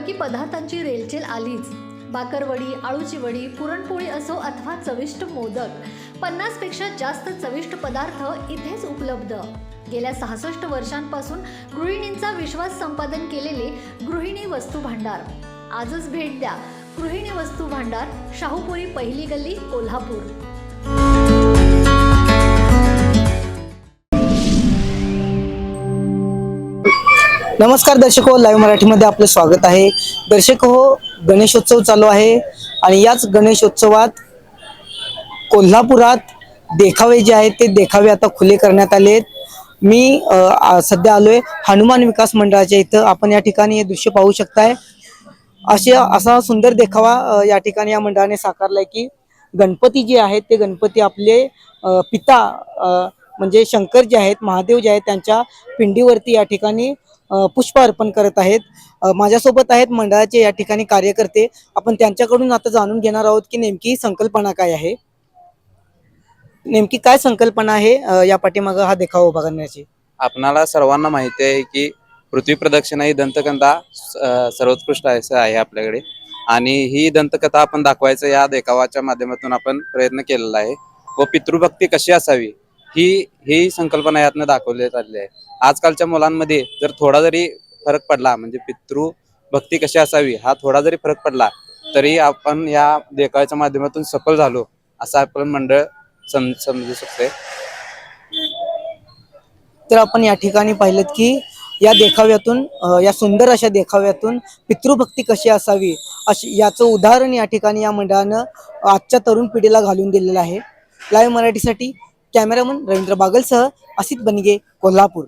की पदार्थांची रेलचेल आलीच. बाकरवडी आळूची वडी पुरणपोळी असो अथवा चविष्ट मोदक पन्नासपेक्षा जास्त चविष्ट पदार्थ इथेच उपलब्ध. गेल्या सहासष्ट वर्षांपासून गृहिणींचा विश्वास संपादन केलेले गृहिणी वस्तू भांडार. आजच भेट द्या. गृहिणी वस्तू भांडार शाहूपुरी पहिली गल्ली कोल्हापूर. नमस्कार दर्शक हो लाईव्ह मराठीमध्ये आपलं स्वागत आहे. दर्शक हो गणेशोत्सव चालू आहे आणि याच गणेशोत्सवात कोल्हापुरात देखावे जे आहेत ते देखावे आता खुले करण्यात आले आहेत मी सध्या आलोय हनुमान विकास मंडळाच्या इथं. आपण या ठिकाणी हे दृश्य पाहू शकताय. असे असा सुंदर देखावा या ठिकाणी या मंडळाने साकारलाय की गणपती जे आहेत ते गणपती आपले पिता म्हणजे शंकर जे आहेत महादेव जे आहेत त्यांच्या पिंडीवरती या ठिकाणी पुष्प अर्पण करत आहेत. माझ्यासोबत आहेत मंडळाचे या ठिकाणी कार्यकर्ते. आपण त्यांच्याकडून आता जाणून घेणार आहोत की नेमकी संकल्पना काय आहे. नेमकी काय संकल्पना आहे या पाठीमागं हा देखावा उभा करण्याची? आपणाला सर्वांना माहिती आहे की पृथ्वी प्रदक्षिणा ही दंतकथा सर्वोत्कृष्ट असं आहे आपल्याकडे. आणि ही दंतकथा आपण दाखवायचं या देखावाच्या माध्यमातून आपण प्रयत्न केलेला आहे. व पितृभक्ती कशी असावी? ही ही संकल्पना यातनं दाखवली चालली आहे. आजकालच्या मुलांमध्ये जर थोडा जरी फरक पडला म्हणजे पितृ भक्ती कशी असावी हा थोडा जरी फरक पडला तरी आपण या देखाव्याच्या माध्यमातून सफल झालो असं आपण मंडळ सम समजू शकते तर आपण या ठिकाणी पाहिलं की या देखाव्यातून या सुंदर अशा देखाव्यातून पितृभक्ती कशी असावी अशी याचं उदाहरण या ठिकाणी या मंडळानं आजच्या तरुण पिढीला घालून दिलेलं आहे. लाईव्ह मराठीसाठी कॅमेरामन रवींद्र बागलसह असित बनिगे कोल्हापूर.